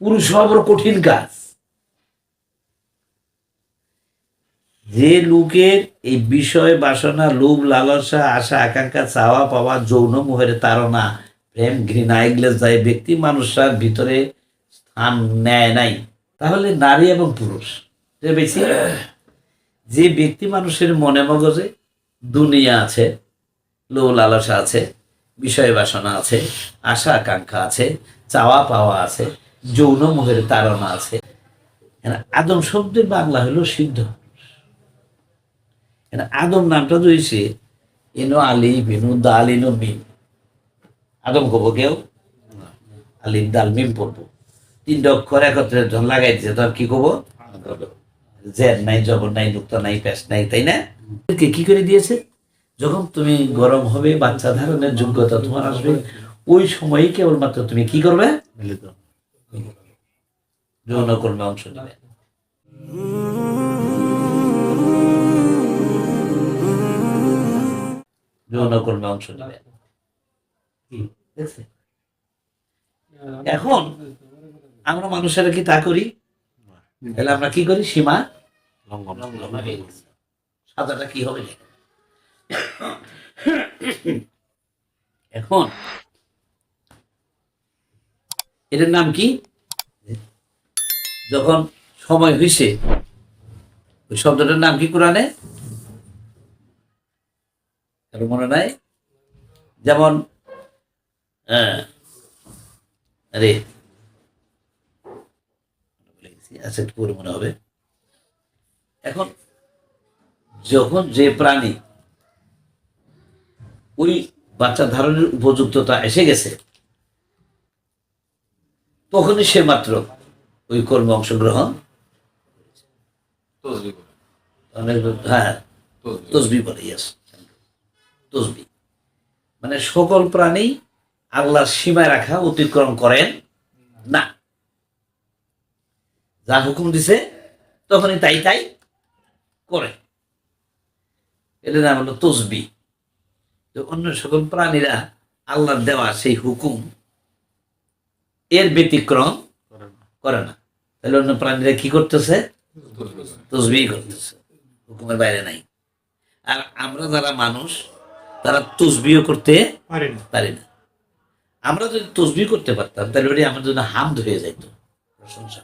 পুরুষ হওয়া কঠিন কাজ। যে লোকের এই বিষয়, বাসনা, লোভ, লালসা, আশা, আকাঙ্ক্ষা, চাওয়া, পাওয়া, যৌন মোহের তাড়না, প্রেম, ঘৃণা, এগুলো যায় ব্যক্তি মানুষের ভিতরে স্থান নেয় নাই। তাহলে নারী এবং পুরুষ যে বেশি যে ব্যক্তি মানুষের মনে মগজে দুনিয়া আছে, লোভ, লালসা আছে, বিষয়, বাসনা আছে, আশা, আকাঙ্ক্ষা আছে, চাওয়া, পাওয়া আছে যৌন মোহের তাড়না আছে। আদম শব্দের বাংলা হলো সিদ্ধ। আদম নামটা রয়েছে ইনো আলি, বিনু দাল ইনো মিম। আদম কব কেউ? আলিম দাল, মিম পড়ব। তিনটা অক্ষর একত্রে যখন লাগাই দিছে তখন কি কব? জের নাই, জবর নাই, নুক্তা নাই, পেশ নাই, তাই না? কি করে দিয়েছে? যখন তুমি গরম হবে, বাচ্চা ধারণের যোগ্যতা তোমার আসবে, ওই সময়ই কেবলমাত্র তুমি কি করবে? মিলিত। যৌন কর্মে অংশ নেবে। যৌন কর্মে অংশ এখন আমরা মানুষেরা কি তা করি? তাহলে আমরা কি করি? সীমা? সাদাটা কি হবে? এখন এটার নাম কি? যখন সময় হয়েছে ওই শব্দটার নাম কি কোরআনে? কারও মনে নাই? যেমন হ্যাঁ, মনে হবে। এখন যখন যে প্রাণী ওই বাচ্চা ধারণের উপযুক্ততা এসে গেছে তখনই সে মাত্র ওই কর্মে অংশগ্রহণ তসবি হ্যাঁ তসবি তসবি বলে ইয়াস তসবি। মানে সকল প্রাণী আল্লাহর সীমায় রাখা অতিক্রম করেন না। যা হুকুম দিছে তখনই তাই তাই করে। এটার নাম হলো তসবি। তো অন্য সকল প্রাণীরা আল্লাহর দেওয়া সেই হুকুম এর ব্যতিক্রম করে না। তাহলে অন্য প্রাণীরা কি করতেছে? তসবি করতেছে। হুকুমের বাইরে নাই। আর আমরা যারা মানুষ তারা তসবিও করতে পারে না। আমরা যদি তসবি করতে পারতাম তাহলে ওটি আমার জন্য হামদ হয়ে যাইত। প্রশংসা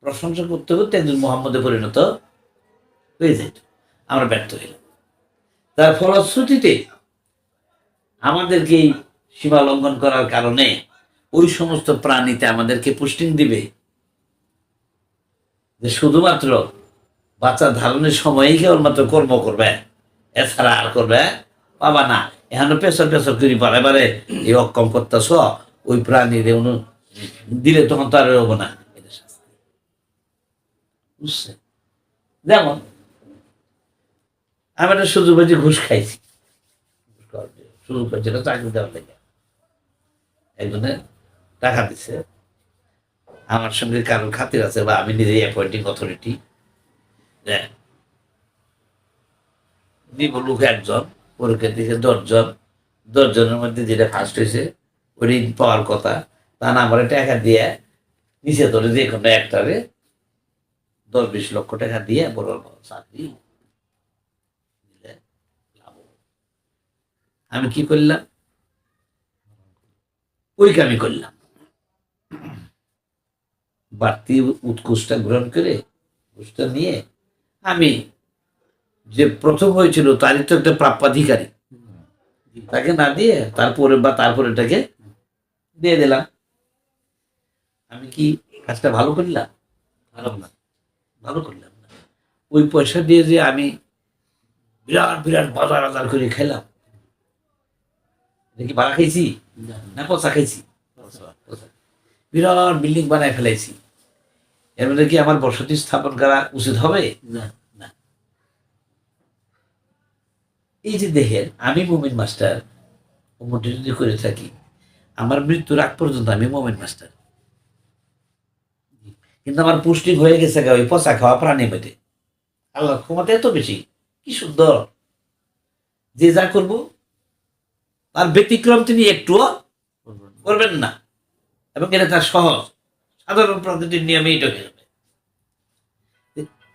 প্রশংসা করতে করতে একজন মোহাম্মদে পরিণত হয়ে যাইত। আমরা ব্যর্থ হইলাম। তার ফলশ্রুতিতে আমাদেরকে এই সীমা লঙ্ঘন করার কারণে ওই সমস্ত প্রাণীতে আমাদেরকে পুষ্টিং দিবে। যে শুধুমাত্র বাচ্চা ধারণের সময়ই কেবলমাত্র কর্ম করবে? এছাড়া আর করবে? বাবা না। এখানে পেছর পেছর করি বারে বারে এই অক্ষম করতেছ ওই প্রাণীর অনু দিলে তখন তো আর হব না। যেমন, আমি একটা সুযোগ পাইছি ঘুষ খাইছি। সুযোগ পাইছি চাকরি দেওয়ার লাগে। একজনে টাকা দিছে। আমার সঙ্গে কারোর খাতির আছে বা আমি নিজেই অ্যাপয়েন্টিং অথরিটি দিব লোক একজন, পরীক্ষা দিয়েছে দশজন। দশজনের মধ্যে যেটা ফার্স্ট হয়েছে ওই ঋণ পাওয়ার কথা। তা না, আমার টাকা দিয়ে নিচে ধরে যে কোনো একটারে দশ বিশ লক্ষ টাকা দিয়ে বড় চাকরি। আমি কি করলাম? ওই কামি করলাম। বাড়তি উৎকোষটা গ্রহণ করে ঘুষটা নিয়ে আমি যে প্রথম হয়েছিল তারই তো একটা প্রাপ্যাধিকারী। তাকে না দিয়ে তারপরে বা তারপরে এটাকে দিয়ে দিলাম। আমি কি কাজটা ভালো করলাম? ভালো না। ভালো করলাম না। ওই পয়সা দিয়ে যে আমি বিরাট বিরাট বাজার বাজার করে খেলাম। এটা কি ভাড়া খাইছি? না পচা খাইছি। পচা। বিরাট বিল্ডিং বানায় ফেলাইছি। এর মধ্যে কি আমার বসতি স্থাপন করা উচিত হবে? না না। এই যে দেখেন আমি মোমিন মাস্টার উন্নতি যদি করে থাকি আমার মৃত্যুর আগ পর্যন্ত আমি মোমিন মাস্টার। কিন্তু আমার পুষ্টি হয়ে গেছে গা ওই পচা খাওয়া প্রাণী মেটে আল্লাহ ক্ষমতা এত বেশি কি সুন্দর। যে যা করব তার ব্যতিক্রম তিনি একটুও করবেন না। এবং এটা তার সহজ। সাধারণ প্রকৃতির নিয়মে এটা হয়ে যাবে।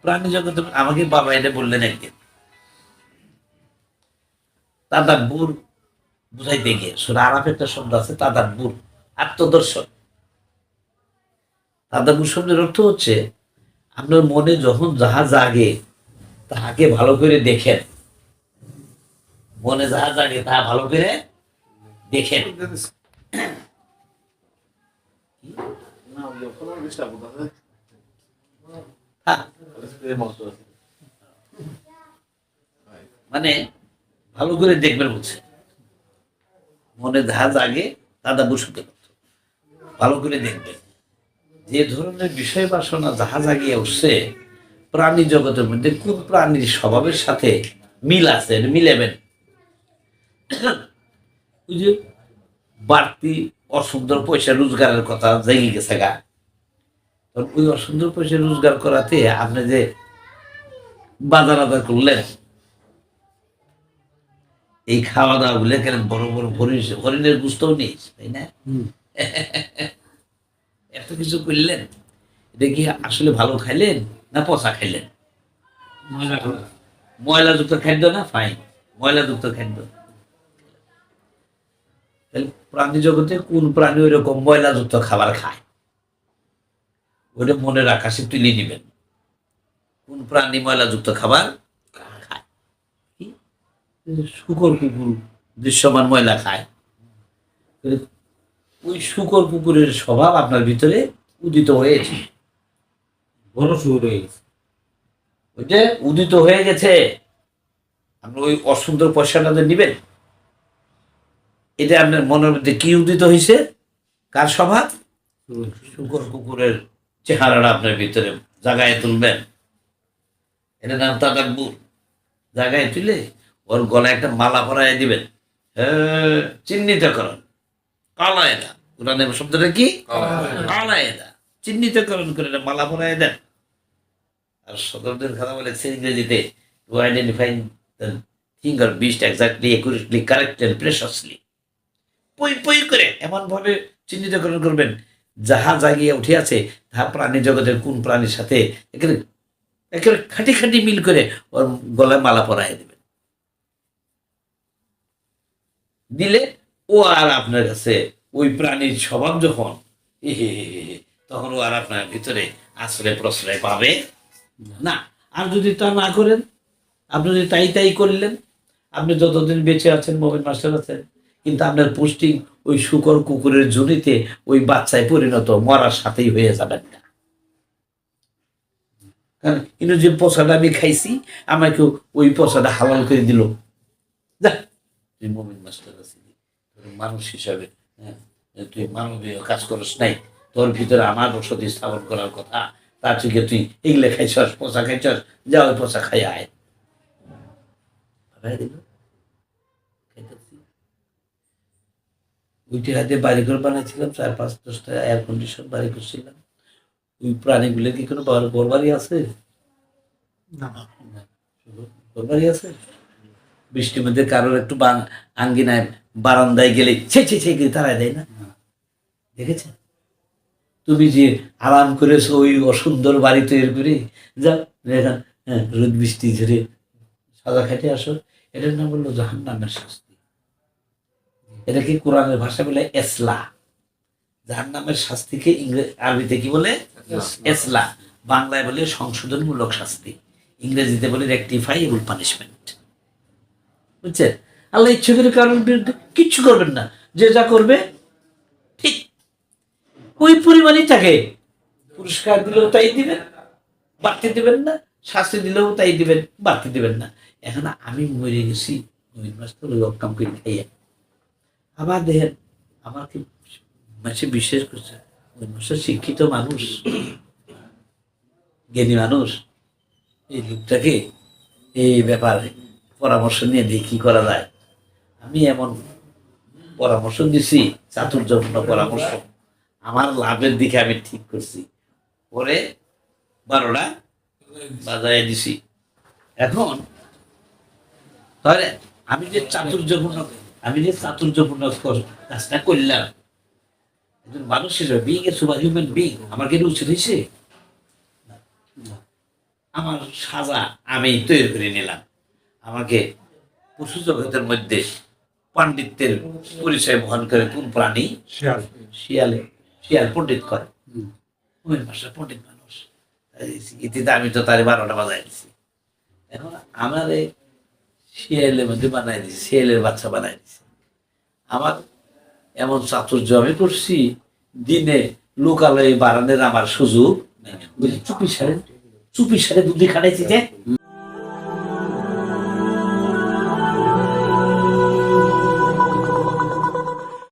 প্রাণী জগতে আমাকে বাবা এটা বললেন একদিন। তাদার বুর বুঝাইতে গিয়ে, সুরা আরাফ একটা শব্দ আছে তাদার বুর আত্মদর্শন। তাদার বুর শব্দের অর্থ হচ্ছে, আপনার মনে যখন যাহা জাগে, তাহাকে ভালো করে দেখেন। মনে যাহা জাগে, তাহা ভালো করে দেখেন না ওই কোনো ডিস্টার্ব করতে হ্যাঁ আছে মস্ত আছে মানে ভালো করে দেখবেন বলছে মনে ধাজ জাগে দাদা বসুতে ভালো করে দেখবেন। যে ধরনের বিষয় বাসনা জাহাজ জাগিয়ে উঠছে প্রাণী জগতের মধ্যে কোন প্রাণীর স্বভাবের সাথে মিল আছে মিলেবেন ওই যে বাড়তি অসুন্দর পয়সা রোজগারের কথা জেগে গেছে গা। তখন ওই অসুন্দর পয়সা রোজগার করাতে আপনি যে বাজার আদার করলেন এই খাওয়া দাওয়া গুলো কেন বড় বড় হরিণ হরিণের গুস্তও নেই তাই না? এত কিছু করলেন এটা কি আসলে ভালো খাইলেন না পচা খাইলেন? ময়লাযুক্ত। খাদ্য না ফাইন ময়লাযুক্ত খাদ্য। তাহলে প্রাণী জগতে কোন প্রাণী ওই রকম ময়লাযুক্ত খাবার খায়? ওটা মনে রাখাসে তুলে নিবেন। কোন প্রাণী ময়লাযুক্ত খাবার খায়? শুকর কুকুর দৃশ্যমান ময়লা খায়। ওই শুকর কুকুরের স্বভাব আপনার ভিতরে উদিত হয়েছে শুরু হয়ে গেছে। ওইটা উদিত হয়ে গেছে। আপনি ওই অসুন্দর পয়সাটা নিবেন এটা আপনার মনের মধ্যে কি উদিত হয়েছে কার স্বভাব? শুকর কুকুরের চেহারাটা আপনার ভিতরে জাগায় তুলবেন। এটা নাম তাদাব্বুর জাগায় তুলে ওর গলায় একটা মালা পরায় দিবেন। হ্যাঁ, চিহ্নিতকরণ কালায়দা। কোরআনের শব্দটা কি? কালায়দা। চিহ্নিতকরণ করে মালা পরায় দেন। আর শতাব্দীর কথা বলেছে ইংরেজিতে to identifying the thing R beast exactly accurately correct and precisely পই পই করে এমন ভাবে চিহ্নিতকরণ করবেন। যাহা জাগিয়ে উঠে আছে তাহা প্রাণী জগতের কোন প্রাণীর সাথে একেবারে একেবারে খাটি খাটি মিল করে ওর গলায় মালা পরায় দেবেন। দিলে ও আর আপনার কাছে ওই প্রাণীর স্বভাব যখন তখন ও আর আপনার ভিতরে আশ্রয় প্রশ্রয় পাবে না। আর যদি তা না করেন, আপনি যদি তাই তাই করলেন, আপনি যতদিন বেঁচে আছেন মোবাইল মাস্টার আছেন কিন্তু আপনার পোস্টিং ওই শুকর কুকুরের জুনিতে ওই বাচ্চায় পরিণত মরার সাথেই হয়ে যাবেন না। কিন্তু যে পচাটা আমি খাইছি আমাকে ওই পচাটা হালাল করে দিল। মানুষ হিসাবে হ্যাঁ, তুই মানবীয় কাজ করিস নাই তোর ভিতরে আমার বসতি স্থাপন করার কথা তার থেকে তুই এগুলো খাইছস পচা খাইছস যা ওই পচা খাই আয়। দিল। হাতে বাড়ি ঘর বানাইছিলাম চার পাঁচ দশটা এয়ার কন্ডিশন বাড়ি করছিলাম। ওই প্রাণীগুলো কি কোনো বড় বড় আছে? না। ঘর বাড়ি আছে? বৃষ্টির মধ্যে কারোর একটু আঙ্গিনায় বারান্দায় গেলে ছে ছে ছে করে তারাই দেয় না? দেখেছে তুমি যে আরাম করেছ ওই অসুন্দর বাড়ি তৈরি করে যাও হ্যাঁ রোদ বৃষ্টি ঝরে সাদা খাইতে আসো। এটার নাম বলল জাহান নামের শাস্তি। এটাকে কোরআনের ভাষা বলে এসলা? জাহান নামের শাস্তিকে ইংরেজি আরবিতে কি বলে? এসলা। বাংলায় বলে সংশোধনমূলক শাস্তি। ইংরেজিতে বলে রেকটিফাইবল পানিশমেন্ট বুঝছেন? আল্লাহ ইচ্ছে করে কারোর বিরুদ্ধে কিচ্ছু করবেন না। যে যা করবে ঠিক। ওই পরিমাণই তাকে পুরস্কার দিলেও তাই দিবেন বাড়তি দিবেন না শাস্তি দিলেও তাই দিবেন বাড়তি দিবেন না। এখন আমি মরে গেছি ওই মাস তো ওই অকাম করে খাইয়া আবার দেখেন, আমাকে মাসে বিশ্বাস করছে মাসে শিক্ষিত মানুষ, জ্ঞানী মানুষ, এই লোকটাকে এই ব্যাপারে পরামর্শ নিয়ে কি করা যায়? আমি এমন পরামর্শ দিছি চাতুর্যপূর্ণ পরামর্শ। আমার লাভের দিকে আমি ঠিক করছি। পরে বারোটা বাজায় দিছি। এখন তাহলে আমি যে চাতুর্যপূর্ণ আমি যে চাতুর্যপূর্ণ কাজটা করলাম একজন মানুষ হিসেবে being a super human being আমার কি উচিত হয়েছে আমার সাজা আমি তৈরি করে নিলাম। আমাকে পশু জগতের মধ্যে পাণ্ডিত্যের পরিচয় বহন করে কোন প্রাণী? শিয়াল। শিয়ালে। শিয়াল পণ্ডিত করে। কুমির মাসা পণ্ডিত মানুষ। ইতিতে আমি তো তারে বারোটা বাজাই দিছি। এখন আমার এই শিয়ালের মধ্যে বানাই দিছি শিয়ালের বাচ্চা বানাই দিছে। আমার এমন চাতুর্য আমি করছি, দিনে লোকালয়ে বাড়ানোর আমার সুযোগ যে চুপি সারে চুপি সারে বুদ্ধি খাটাইছি যে।